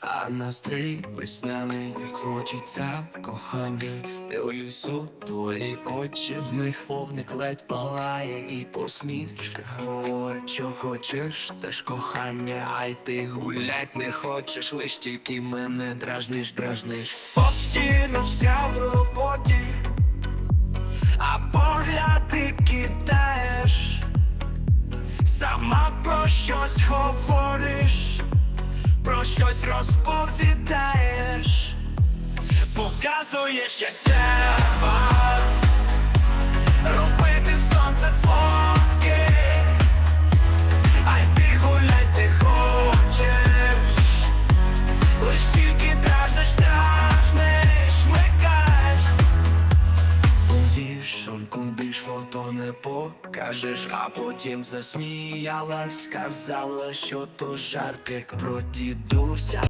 а настрій весняний хочеться кохання. Дивлюсь у твої очі, в них вогник ледь палає, і посмішка говорить, що хочеш, теж кохання, ай ти гулять не хочеш, лиш тільки мене дражниш, дражниш. Постійно вся в роботі, а погляди кидаєш. Сама про щось говориш, щось розповідаєш, показуєш, як треба вішонку більш фото не покажеш, а потім засміялась, сказала, що то жарт, як про дідуся.